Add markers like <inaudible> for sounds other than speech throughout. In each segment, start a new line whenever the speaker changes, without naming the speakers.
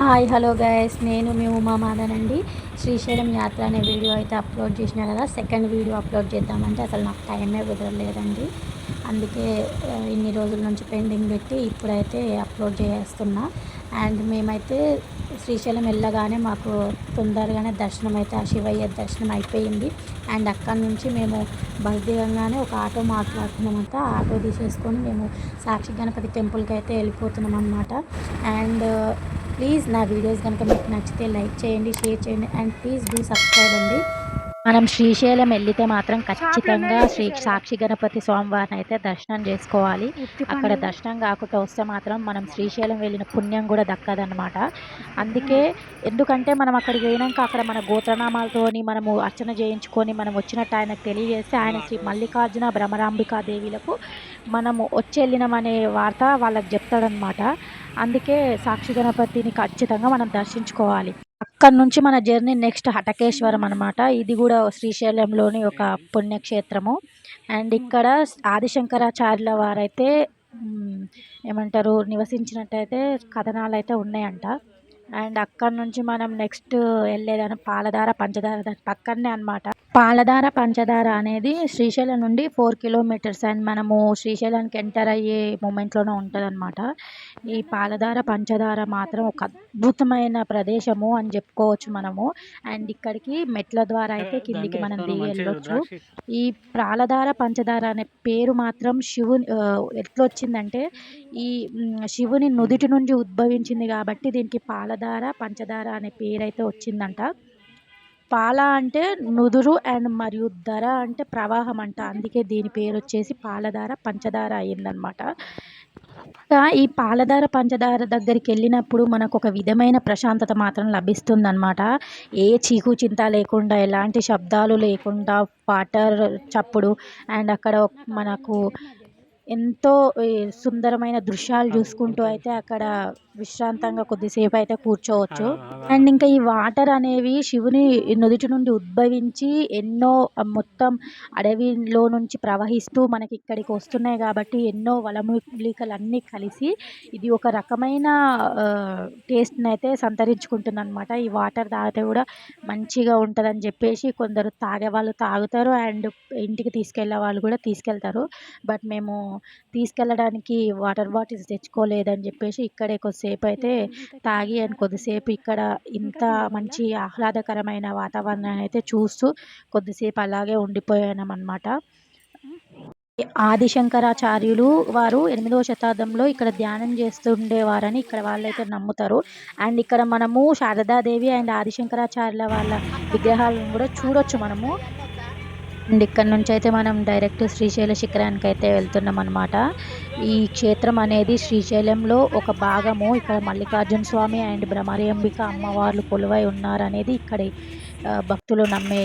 Hi hello guys. నేను మీ ఉమామాధనండి శ్రీశైలం యాత్ర అనే వీడియో అయితే అప్లోడ్ చేసిన కదా సెకండ్ వీడియో అప్లోడ్ చేద్దామంటే అసలు నాకు టైమే కుదరలేదండి. అందుకే ఇన్ని రోజుల నుంచి పెండింగ్ పెట్టి ఇప్పుడైతే అప్లోడ్ చేస్తున్నా. అండ్ మేమైతే శ్రీశైలం వెళ్ళగానే మాకు తొందరగానే దర్శనం అయితే ఆ శివయ్య దర్శనం అయిపోయింది. అండ్ అక్కడి నుంచి మేము బస్ దిగంగానే ఒక ఆటో మాట్లాడుకున్నామంట. ఆటో తీసేసుకొని మేము సాక్షి గణపతి టెంపుల్కి అయితే వెళ్ళిపోతున్నాం అనమాట అండ్ ప్లీజ్ నా వీడియోస్ కనుక మీకు నచ్చితే లైక్ చేయండి షేర్ చేయండి అండ్ ప్లీజ్ డూ సబ్స్క్రైబ్ అండి. మనం శ్రీశైలం వెళ్తే మాత్రం ఖచ్చితంగా శ్రీ సాక్షి గణపతి స్వామివారిని అయితే దర్శనం చేసుకోవాలి. అక్కడ దర్శనం కాకుండా వస్తే మాత్రం మనం శ్రీశైలం వెళ్ళిన పుణ్యం కూడా దక్కదన్నమాట. అందుకే ఎందుకంటే మనం అక్కడికి పోయినాక అక్కడ మన గోత్రనామాలతోని మనము అర్చన చేయించుకొని మనం వచ్చినట్టు ఆయనకు తెలియజేస్తే ఆయన శ్రీ మల్లికార్జున భ్రమరాంబికా దేవీలకు మనము వచ్చి వెళ్ళినామనే వార్త వాళ్ళకి చెప్తాడనమాట అందుకే సాక్షి గణపతిని ఖచ్చితంగా మనం దర్శించుకోవాలి. అక్కడ నుంచి మన జర్నీ నెక్స్ట్ హటకేశ్వరం అనమాట ఇది కూడా శ్రీశైలంలోని ఒక పుణ్యక్షేత్రము. అండ్ ఇక్కడ ఆదిశంకరాచార్యుల వారైతే ఏమంటారు నివసించినట్టయితే కథనాలు అయితే ఉన్నాయంట. అండ్ అక్కడ నుంచి మనం నెక్స్ట్ వెళ్ళేదాని పాలధార పంచదార దాని పక్కనే అన్నమాట. పాలధార పంచదార అనేది శ్రీశైలం నుండి ఫోర్ కిలోమీటర్స్ అండ్ మనము శ్రీశైలానికి ఎంటర్ అయ్యే మూమెంట్లోనే ఉంటుంది ఈ పాలధార పంచదార మాత్రం ఒక అద్భుతమైన ప్రదేశము అని చెప్పుకోవచ్చు మనము. అండ్ ఇక్కడికి మెట్ల ద్వారా అయితే కిందికి మనం దిగి వెళ్ళొచ్చు ఈ ప్రాలధార పంచదార అనే పేరు మాత్రం శివుని ఎట్లొచ్చిందంటే ఈ శివుని నుదిటి నుండి ఉద్భవించింది కాబట్టి దీనికి పాలధార పంచదార అనే పేరైతే వచ్చిందంట. పాల అంటే నుదురు అండ్ మరియు ధర అంటే ప్రవాహం అంట. అందుకే దీని పేరు వచ్చేసి పాలధార పంచదార అయిందనమాట ఈ పాలధార పంచదార దగ్గరికి వెళ్ళినప్పుడు మనకు ఒక విధమైన ప్రశాంతత మాత్రం లభిస్తుందన్నమాట. ఏ చీకు చింత లేకుండా ఎలాంటి శబ్దాలు లేకుండా వాటర్ చప్పుడు అండ్ అక్కడ మనకు ఎంతో సుందరమైన దృశ్యాలు చూసుకుంటూ అయితే అక్కడ విశ్రాంతంగా కొద్దిసేపు అయితే కూర్చోవచ్చు. అండ్ ఇంకా ఈ వాటర్ అనేవి శివుని నుదుటి నుండి ఉద్భవించి ఎన్నో మొత్తం అడవిలో నుంచి ప్రవహిస్తూ మనకి ఇక్కడికి వస్తున్నాయి కాబట్టి ఎన్నో వలమూలికలు అన్నీ కలిసి ఇది ఒక రకమైన టేస్ట్ని అయితే సంతరించుకుంటుంది అనమాట ఈ వాటర్ తాగితే కూడా మంచిగా ఉంటుందని చెప్పేసి కొందరు తాగే వాళ్ళు తాగుతారు అండ్ ఇంటికి తీసుకెళ్ళే వాళ్ళు కూడా తీసుకెళ్తారు. బట్ మేము తీసుకెళ్ళడానికి వాటర్ బాటిల్స్ తెచ్చుకోలేదని చెప్పేసి ఇక్కడే కొద్దిసేపు అయితే తాగి అండ్ కొద్దిసేపు ఇక్కడ ఇంత మంచి ఆహ్లాదకరమైన వాతావరణాన్ని అయితే చూస్తూ కొద్దిసేపు అలాగే ఉండిపోయాం అనమాట ఆదిశంకరాచార్యులు వారు ఎనిమిదవ శతాబ్దంలో ఇక్కడ ధ్యానం చేస్తుండేవారని ఇక్కడ వాళ్ళైతే నమ్ముతారు. అండ్ ఇక్కడ మనము శారదాదేవి అండ్ ఆదిశంకరాచార్యుల వాళ్ళ విగ్రహాలను కూడా చూడొచ్చు మనము. అండ్ ఇక్కడ నుంచి అయితే మనం డైరెక్ట్ శ్రీశైల శిఖరానికి అయితే వెళ్తున్నాం అనమాట ఈ క్షేత్రం అనేది శ్రీశైలంలో ఒక భాగము. ఇక్కడ మల్లికార్జున స్వామి అండ్ భ్రమరాంబిక అమ్మవార్లు కొలువై ఉన్నారనేది ఇక్కడి భక్తులు నమ్మే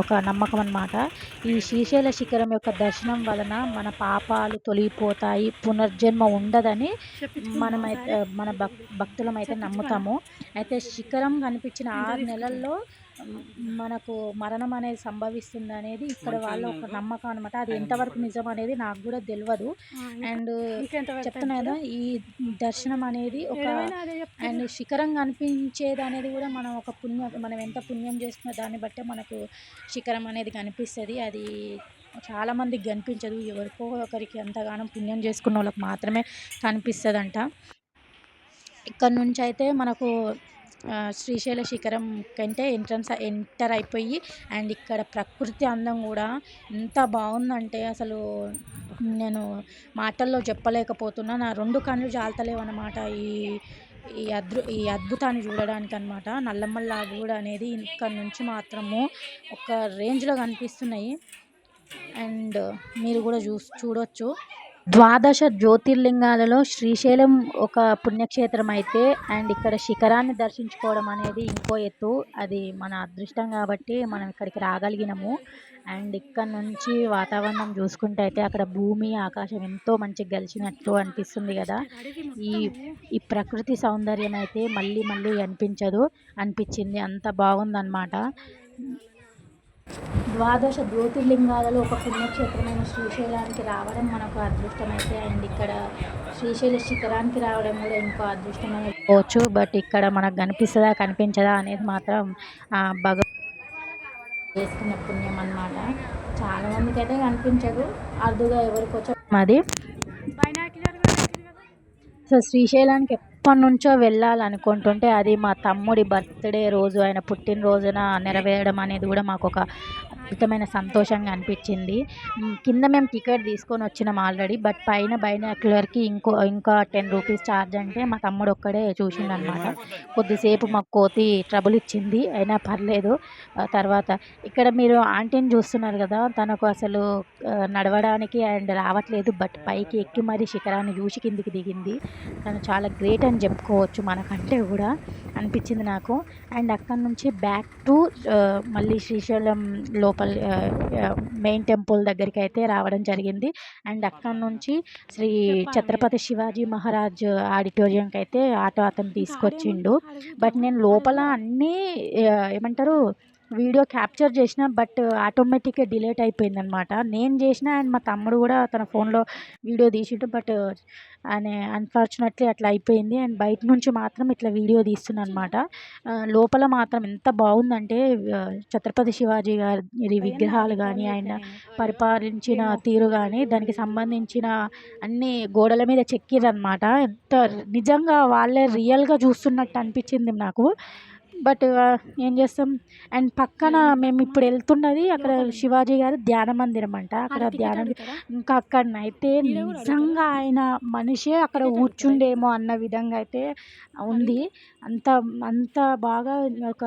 ఒక నమ్మకం అన్నమాట. ఈ శ్రీశైల శిఖరం యొక్క దర్శనం వలన మన పాపాలు తొలగిపోతాయి పునర్జన్మ ఉండదని మనమైతే మన భక్ భక్తులం అయితే నమ్ముతాము. అయితే శిఖరం కనిపించిన ఆరు నెలల్లో మనకు మరణం అనేది సంభవిస్తుంది అనేది ఇక్కడ వాళ్ళ ఒక నమ్మకం. అనమాట అది ఎంతవరకు నిజం అనేది నాకు కూడా తెలియదు అండ్ చెప్తున్నా కదా ఈ దర్శనం అనేది ఒక అండ్ శిఖరం కనిపించేది అనేది కూడా మనం ఒక పుణ్యం మనం ఎంత పుణ్యం చేసుకున్న దాన్ని బట్టే మనకు శిఖరం అనేది కనిపిస్తుంది. అది చాలా మందికి కనిపించదు. ఎవరికో ఒకరికి ఎంతగానో పుణ్యం చేసుకున్న వాళ్ళకి మాత్రమే కనిపిస్తుందంట. ఇక్కడ నుంచి అయితే మనకు శ్రీశైల శిఖరం కంటే ఎంట్రన్స్ ఎంటర్ అయిపోయి అండ్ ఇక్కడ ప్రకృతి అందం కూడా ఎంత బాగుందంటే అసలు నేను మాటల్లో చెప్పలేకపోతున్నా. నా రెండు కళ్ళు జాలతలేవన్నమాట ఈ ఈ అద్భు ఈ అద్భుతాన్ని చూడడానికి అనమాట నల్లమల్ల కూడా అనేది ఇక్కడ నుంచి మాత్రము ఒక రేంజ్లో కనిపిస్తున్నాయి. అండ్ మీరు కూడా చూ చూడొచ్చు. ద్వాదశ జ్యోతిర్లింగాలలో శ్రీశైలం ఒక పుణ్యక్షేత్రం అయితే అండ్ ఇక్కడ శిఖరాన్ని దర్శించుకోవడం అనేది ఇంకో ఎత్తు. అది మన అదృష్టం కాబట్టి మనం ఇక్కడికి రాగలిగినాము. అండ్ ఇక్కడ నుంచి వాతావరణం చూసుకుంటే అయితే అక్కడ భూమి ఆకాశం ఎంతో మంచిగా కలిసినట్టు అనిపిస్తుంది కదా. ఈ ఈ ప్రకృతి సౌందర్యం అయితే మళ్ళీ మళ్ళీ అనిపించదు అనిపించింది. అంత బాగుందన్నమాట. ద్వాదశ జ్యోతిర్లింగాలలో ఒక పుణ్యక్షేత్రమైన శ్రీశైలానికి రావడం మనకు అదృష్టమైతే అండ్ ఇక్కడ శ్రీశైల శిఖరానికి రావడం కూడా ఇంకో అదృష్టమైన పోవచ్చు బట్ ఇక్కడ మనకు కనిపిస్తుందా కనిపించదా అనేది మాత్రం భగ చేసుకున్న పుణ్యం అన్నమాట. చాలా మందికి అయితే కనిపించదు. అరుదుగా ఎవరికి వచ్చో అది సో శ్రీశైలానికి ఎప్పటి నుంచో వెళ్ళాలనుకుంటుంటే అది మా తమ్ముడి బర్త్డే రోజు ఆయన పుట్టినరోజున నెరవేరడం అనేది కూడా మాకు ఒక అద్భుతమైన సంతోషంగా అనిపించింది. కింద మేము టికెట్ తీసుకొని వచ్చినాం ఆల్రెడీ బట్ పైన బైనాక్యులర్కి ఇంకో ఇంకా టెన్ రూపీస్ ఛార్జ్ అంటే మా తమ్ముడు ఒక్కడే చూసిండు అనమాట కొద్దిసేపు మాకు కోతి ట్రబుల్ ఇచ్చింది అయినా పర్లేదు. తర్వాత ఇక్కడ మీరు ఆంటీని చూస్తున్నారు కదా తనకు అసలు నడవడానికి అండ్ రావట్లేదు బట్ పైకి ఎక్కి మరీ శిఖరాన్ని చూసి కిందికి దిగింది. తను చాలా గ్రేట్ అని చెప్పుకోవచ్చు మనకంటే కూడా అనిపించింది నాకు. అండ్ అక్కడ నుంచి బ్యాక్ టు మళ్ళీ శ్రీశైలం లోపల మెయిన్ టెంపుల్ దగ్గరికి అయితే రావడం జరిగింది. అండ్ అక్కడ నుంచి శ్రీ ఛత్రపతి శివాజీ మహారాజ్ ఆడిటోరియంకి అయితే ఆటో అతను తీసుకొచ్చిండు. బట్ నేను లోపల అన్నీ ఏమంటారు వీడియో క్యాప్చర్ చేసిన బట్ ఆటోమేటిక్గా డిలేట్ అయిపోయింది అనమాట నేను చేసిన అండ్ మా తమ్ముడు కూడా తన ఫోన్లో వీడియో తీసిండు బట్ ఆయన అన్ఫార్చునేట్లీ అట్లా అయిపోయింది. అండ్ బయట నుంచి మాత్రం ఇట్లా వీడియో తీస్తున్నా అనమాట లోపల మాత్రం ఎంత బాగుందంటే ఛత్రపతి శివాజీ గారి విగ్రహాలు కానీ ఆయన పరిపాలించిన తీరు కానీ దానికి సంబంధించిన అన్ని గోడల మీద చెక్కిరనమాట ఎంత నిజంగా వాళ్ళే రియల్గా చూస్తున్నట్టు అనిపించింది నాకు. బట్ ఏం చేస్తాం? అండ్ పక్కన మేము. ఇప్పుడు వెళ్తున్నది అక్కడ శివాజీ గారి ధ్యాన మందిరం అంట. అక్కడ ధ్యానం ఇంకా అక్కడనైతే నిజంగా ఆయన మనిషే అక్కడ కూర్చుండేమో అన్న విధంగా అయితే ఉంది. అంత అంత బాగా ఒక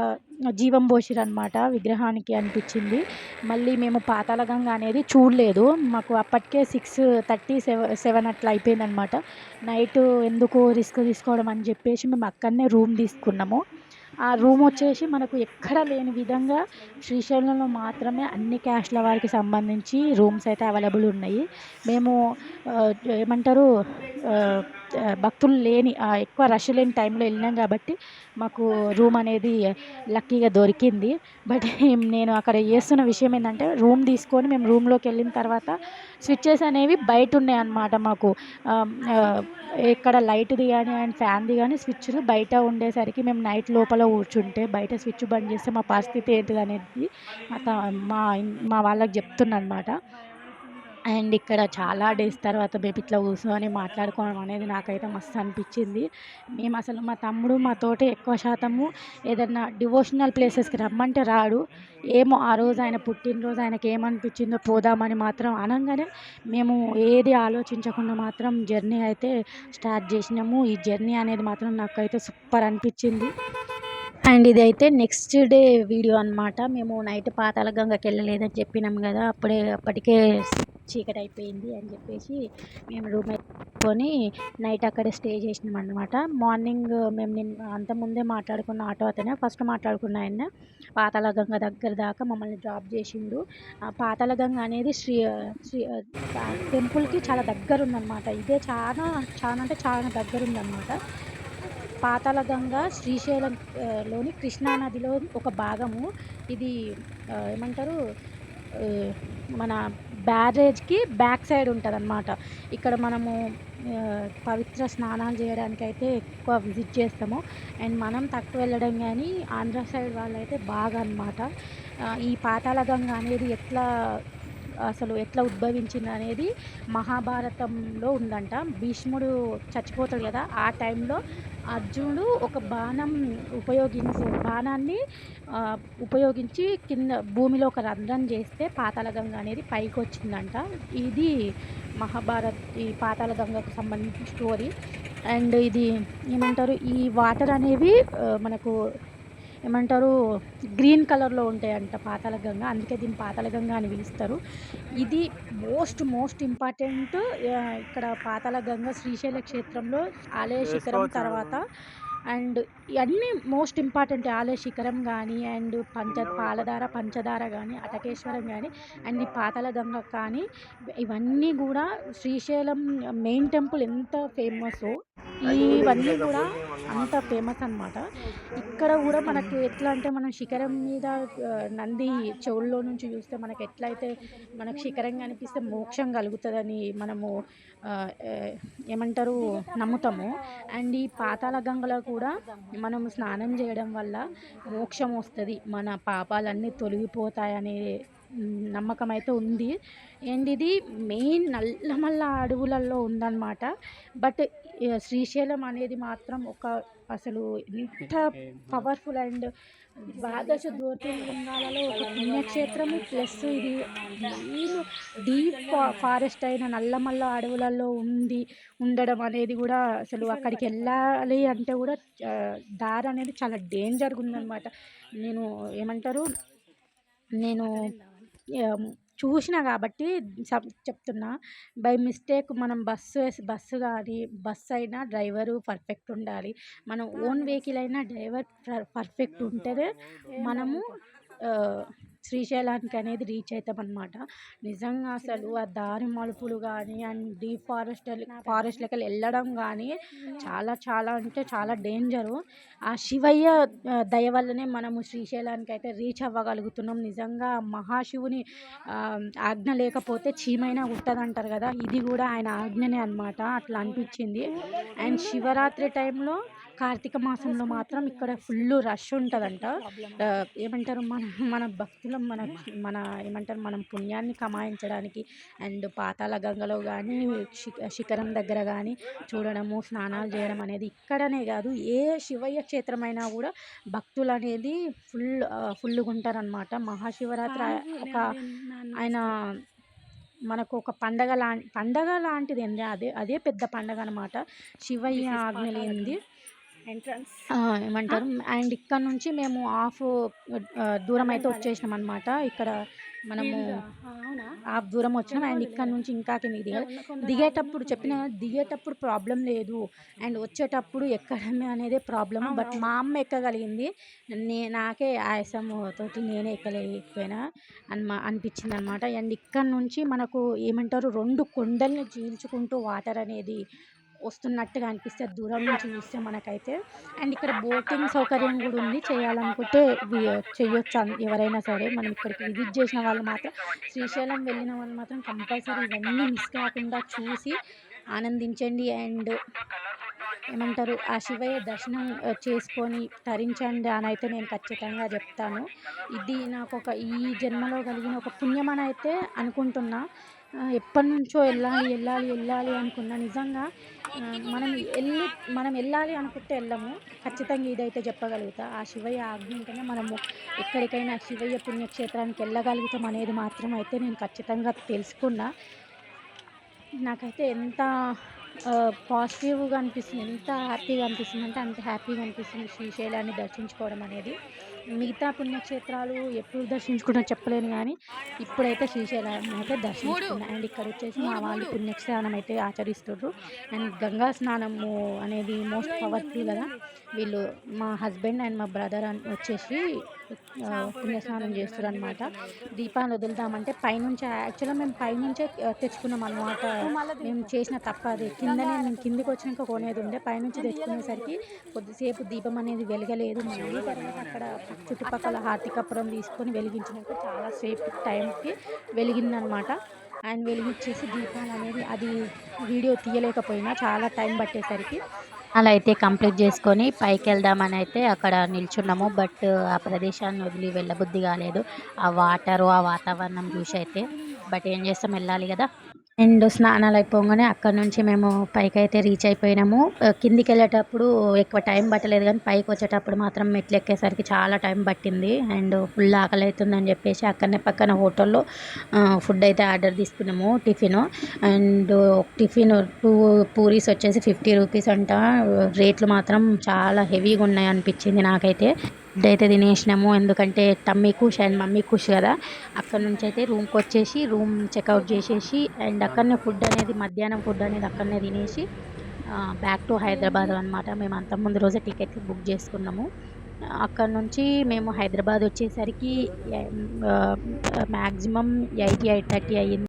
జీవం పోసిరు అనమాట విగ్రహానికి అనిపించింది. మళ్ళీ మేము పాతాళగంగ అనేది చూడలేదు. మాకు అప్పటికే సిక్స్ థర్టీ సెవెన్ సెవెన్ అట్లా అయిపోయింది అనమాట నైట్ ఎందుకు రిస్క్ తీసుకోవడం అని చెప్పేసి మేము అక్కడనే రూమ్ తీసుకున్నాము. ఆ రూమ్ వచ్చేసి మనకు ఎక్కడ లేని విధంగా శ్రీశైలంలో మాత్రమే అన్ని క్యాస్ట్ల వారికి సంబంధించి రూమ్స్ అయితే అవైలబుల్ ఉన్నాయి. మేము ఏమంటారు భక్తులు లేని ఎక్కువ రష్ లేని టైంలో వెళ్ళినాం కాబట్టి మాకు రూమ్ అనేది లక్కీగా దొరికింది. బట్ <laughs> నేను అక్కడ చేస్తున్న విషయం ఏంటంటే రూమ్ తీసుకొని మేము రూమ్లోకి వెళ్ళిన తర్వాత స్విచ్చెస్ అనేవి బయట ఉన్నాయి అన్నమాట మాకు. ఆ, ఎక్కడ లైట్ది కానీ అండ్ ఫ్యాన్ది కానీ స్విచ్లు బయట ఉండేసరికి మేము నైట్ లోపల కూర్చుంటే బయట స్విచ్ బంద్ చేస్తే మా పరిస్థితి ఏంటిది అనేది మా మా మా వాళ్ళకి చెప్తున్నా అనమాట అండ్ ఇక్కడ చాలా డేస్ తర్వాత మేము ఇట్లా కూర్చొని మాట్లాడుకోవడం అనేది నాకైతే మస్తు అనిపించింది. మేము అసలు మా తమ్ముడు మా తోటి ఎక్కువ శాతము ఏదన్నా డివోషనల్ ప్లేసెస్కి రమ్మంటే రాడు. ఏమో ఆ రోజు ఆయన పుట్టినరోజు ఆయనకి ఏమనిపించిందో పోదామని మాత్రం అనగానే మేము ఏది ఆలోచించకుండా మాత్రం జర్నీ అయితే స్టార్ట్ చేసినాము. ఈ జర్నీ అనేది మాత్రం నాకైతే సూపర్ అనిపించింది. అండ్ ఇది అయితే నెక్స్ట్ డే వీడియో అనమాట మేము నైట్ పాతాళ గంగకి వెళ్ళలేదని చెప్పినాం కదా అప్పుడే అప్పటికే చీకటి అయిపోయింది అని చెప్పేసి మేము రూమ్ ఎత్తుకొని నైట్ అక్కడే స్టే చేసినాం అనమాట మార్నింగ్ మేము నిన్న అంత ముందే మాట్లాడుకున్న ఆటో అతనే ఫస్ట్ మాట్లాడుకున్న ఆయన పాతాళ గంగ దగ్గర దాకా మమ్మల్ని డ్రాప్ చేసిండు. ఆ పాతాళ గంగ అనేది శ్రీ శ్రీ టెంపుల్కి చాలా దగ్గర ఉందన్నమాట ఇదే చాలా చాలా అంటే చాలా దగ్గర ఉందన్నమాట పాతాళగంగ శ్రీశైలం ఆ, లోని కృష్ణానదిలో ఒక భాగము. ఇది ఏమంటారు మన బ్యారేజ్కి బ్యాక్ సైడ్ ఉంటుంది అనమాట ఇక్కడ మనము పవిత్ర స్నానాలు చేయడానికి అయితే ఎక్కువ విజిట్ చేస్తాము. అండ్ మనం తక్కువ వెళ్ళడం కానీ ఆంధ్ర సైడ్ వాళ్ళైతే బాగా అనమాట ఈ పాతాళగంగ అనేది ఎట్లా అసలు ఎట్లా ఉద్భవించింది అనేది మహాభారతంలో ఉందంట. భీష్ముడు చచ్చిపోతాడు కదా ఆ టైంలో అర్జునుడు ఒక బాణం ఉపయోగించి బాణాన్ని ఉపయోగించి కింద భూమిలో ఒక రంధ్రం చేస్తే పాతాళగంగ అనేది పైకి వచ్చిందంట ఇది మహాభారత్ ఈ పాతాళగంగకు సంబంధించిన స్టోరీ. అండ్ ఇది ఏమంటారు ఈ వాటర్ అనేవి మనకు ఏమంటారు గ్రీన్ కలర్లో ఉంటాయంట పాతాళగంగ అందుకే దీన్ని పాతాళగంగ అని పిలుస్తారు. ఇది మోస్ట్ మోస్ట్ ఇంపార్టెంట్ ఇక్కడ పాతాళగంగ శ్రీశైల క్షేత్రంలో ఆలయ శిఖరం తర్వాత. అండ్ ఇవన్నీ మోస్ట్ ఇంపార్టెంట్ ఆలయ శిఖరం కానీ అండ్ పంచ పాలధార పంచదార కానీ అటకేశ్వరం కానీ అండ్ ఈ పాతాళ గంగ కానీ ఇవన్నీ కూడా శ్రీశైలం మెయిన్ టెంపుల్ ఎంత ఫేమస్ ఇవన్నీ కూడా అంత ఫేమస్ అన్నమాట. ఇక్కడ కూడా మనకి ఎట్లా అంటే మనం శిఖరం మీద నంది చెవుల్లో నుంచి చూస్తే మనకి ఎట్లయితే మనకు శిఖరం కనిపిస్తే మోక్షం కలుగుతుందని మనము ఏమంటారు నమ్ముతాము. అండ్ ఈ పాతాళ గంగలో కూడా మనం స్నానం చేయడం వల్ల మోక్షం వస్తుంది. మన పాపాలన్నీ తొలగిపోతాయనే నమ్మకం అయితే ఉంది. అండ్ ఇది మెయిన్ నల్లమల్ల అడవులలో ఉందన్నమాట. బట్ శ్రీశైలం అనేది మాత్రం ఒక అసలు ఎంత పవర్ఫుల్ అండ్ ద్వాదశ జ్యోతిర్లింగాలలో ఒక పుణ్యక్షేత్రము ప్లస్ ఇది మెయిన్ డీప్ ఫారెస్ట్ అయిన నల్లమల్ల అడవులలో ఉంది ఉండడం అనేది కూడా అసలు అక్కడికి వెళ్ళాలి అంటే కూడా దారి అనేది చాలా డేంజర్గా ఉందన్నమాట నేను ఏమంటారు? నేను చూసిన కాబట్టి చెప్- చెప్తున్నా. బై మిస్టేక్ మనం బస్సు వేసి బస్సు కానీ బస్సు అయినా డ్రైవరు పర్ఫెక్ట్ ఉండాలి. మనం ఓన్ వెహికల్ అయినా డ్రైవర్ పర్ఫెక్ట్ ఉంటేనే మనము శ్రీశైలానికి అనేది రీచ్ అవుతాం అనమాట నిజంగా అసలు ఆ దారి మలుపులు కానీ అండ్ డీప్ ఫారెస్ట్ ఫారెస్ట్లోకి వెళ్ళడం కానీ చాలా చాలా అంటే చాలా డేంజరు ఆ శివయ్య దయ వల్లనే మనము శ్రీశైలానికి అయితే రీచ్ అవ్వగలుగుతున్నాం. నిజంగా మహాశివుని ఆజ్ఞ లేకపోతే చీమైనా ఉంటుందంటారు కదా. ఇది కూడా ఆయన ఆజ్ఞనే అనమాట అట్లా అనిపించింది. అండ్ శివరాత్రి టైంలో కార్తీక మాసంలో మాత్రం ఇక్కడ ఫుల్ రష్ ఉంటుందంట. ఏమంటారు మన మన భక్తులం మన మన ఏమంటారు మనం పుణ్యాన్ని కమాయించడానికి అండ్ పాతాళ గంగలో కానీ శిఖరం దగ్గర కానీ చూడడము స్నానాలు చేయడం అనేది ఇక్కడనే కాదు. ఏ శివయ్య క్షేత్రమైనా కూడా భక్తులు అనేది ఫుల్ ఫుల్గా ఉంటారనమాట మహాశివరాత్రి ఒక ఆయన మనకు ఒక పండగ లా పండగ లాంటిది అండి అదే అదే పెద్ద పండగ అనమాట శివయ్య ఆజ్ఞ లేనిది
ఎంట్రన్స్.
ఏమంటారు? అండ్ ఇక్కడ నుంచి మేము హాఫ్ దూరం అయితే వచ్చేసినాం అనమాట ఇక్కడ మనము హాఫ్ దూరం వచ్చినాం. అండ్ ఇక్కడ నుంచి ఇంకా కిందకి దిగాలి దిగేటప్పుడు చెప్పిన కదా, దిగేటప్పుడు ప్రాబ్లం లేదు. అండ్ వచ్చేటప్పుడు ఎక్కడమే అనేది ప్రాబ్లం. బట్ మా అమ్మ ఎక్కగలిగింది. నే నాకే ఆయాసం తోటి నేనే ఎక్కలేకపోయినా అని మా అనిపించింది అనమాట అండ్ ఇక్కడ నుంచి మనకు ఏమంటారు? రెండు కొండల్ని చీల్చుకుంటూ వాటర్ అనేది వస్తున్నట్టుగా అనిపిస్తే దూరం నుంచి చూస్తే మనకైతే. అండ్ ఇక్కడ బోటింగ్ సౌకర్యం కూడా ఉంది. చేయాలనుకుంటే చేయొచ్చు ఎవరైనా సరే. మనం ఇక్కడికి విజిట్ చేసిన వాళ్ళు మాత్రం శ్రీశైలం వెళ్ళిన వాళ్ళు మాత్రం కంపల్సరీ ఇవన్నీ మిస్ కాకుండా చూసి ఆనందించండి. అండ్ ఏమంటారు ఆ శివయ్య దర్శనం చేసుకొని తరించండి అని అయితే నేను ఖచ్చితంగా చెప్తాను. ఇది నాకు ఒక ఈ జన్మలో కలిగిన ఒక పుణ్యం అని అయితే అనుకుంటున్నా. ఎప్పటి నుంచో వెళ్ళాలి వెళ్ళాలి వెళ్ళాలి అనుకున్నా నిజంగా మనం వెళ్ళి మనం వెళ్ళాలి అనుకుంటే వెళ్ళము. ఖచ్చితంగా ఇదైతే చెప్పగలుగుతా. ఆ శివయ్య ఆజ్ఞ ఉంటేనే మనము ఎక్కడికైనా శివయ్య పుణ్యక్షేత్రానికి వెళ్ళగలుగుతాం అనేది మాత్రం అయితే నేను ఖచ్చితంగా తెలుసుకున్నా. నాకైతే ఎంత పాజిటివ్గా అనిపిస్తుంది ఎంత హ్యాపీగా అనిపిస్తుంది అంటే అంత హ్యాపీగా అనిపిస్తుంది శ్రీశైలాన్ని దర్శించుకోవడం అనేది. మిగతా పుణ్యక్షేత్రాలు ఎప్పుడు దర్శించుకున్నా చెప్పలేను కానీ ఇప్పుడైతే శ్రీశైలాన్ని అయితే దర్శించుకున్నాను అండ్ ఇక్కడ వచ్చేసి మా వాళ్ళు పుణ్యస్నానం అయితే ఆచరిస్తుర్రు అండ్ గంగా స్నానము అనేది మోస్ట్ పవర్ఫుల్ కదా. వీళ్ళు మా హస్బెండ్ అండ్ మా బ్రదర్ వచ్చేసి పుణ్యస్నానం చేస్తారు అనమాట దీపాలు వదులుదామంటే పైనుంచి యాక్చువల్గా మేము పైనుంచే తెచ్చుకున్నాం అనమాట మేము చేసిన తప్ప అది కిందనే మేము కిందికి వచ్చినాక కొనేది ఉండే. పైనుంచి తెచ్చుకునేసరికి కొద్దిసేపు దీపం అనేది వెలగలేదు. మళ్ళీ తర్వాత అక్కడ చుట్టుపక్కల హార్తికపురం తీసుకొని వెలిగించినాక చాలా సేపు టైంకి వెలిగిందనమాట. అండ్ వెలిగించేసి దీపాలు అనేది అది వీడియో తీయలేకపోయినా చాలా టైం పట్టేసరికి అలా అయితే కంప్లీట్ చేసుకొని పైకి వెళ్దామని అయితే అక్కడ నిల్చున్నాము. బట్ ఆ ప్రదేశాన్ని వదిలి వెళ్ళబుద్ధి కాలేదు. ఆ వాటరు ఆ వాతావరణం చూసి అయితే. బట్ ఏం చేస్తాం వెళ్ళాలి కదా. అండ్ స్నానాలు అయిపోగానే అక్కడ నుంచి మేము పైకి అయితే రీచ్ అయిపోయినాము. కిందికి వెళ్ళేటప్పుడు ఎక్కువ టైం పట్టలేదు కానీ పైకి వచ్చేటప్పుడు మాత్రం మెట్లు ఎక్కేసరికి చాలా టైం పట్టింది. అండ్ ఫుల్ ఆకలి అవుతుందని చెప్పేసి అక్కడనే పక్కన హోటల్లో ఫుడ్ అయితే ఆర్డర్ తీసుకున్నాము tiffin. And tiffin two puris వచ్చేసి ఫిఫ్టీ రూపీస్ అంట. రేట్లు మాత్రం చాలా హెవీగా ఉన్నాయి అనిపించింది నాకైతే. ఫుడ్ అయితే తినేసినాము. ఎందుకంటే టమ్మీ కుష్ అండ్ మమ్మీ కుష్ కదా. అక్కడ నుంచి అయితే రూమ్కి వచ్చేసి రూమ్ చెక్అవుట్ చేసేసి అండ్ అక్కడనే ఫుడ్ అనేది మధ్యాహ్నం ఫుడ్ అనేది అక్కడనే తినేసి బ్యాక్ టు హైదరాబాద్ అనమాట మేము అంత ముందు రోజే టికెట్ బుక్ చేసుకున్నాము. అక్కడ నుంచి మేము హైదరాబాద్ వచ్చేసరికి మ్యాక్సిమం ఎయిటీ ఎయిట్ థర్టీ అయ్యింది.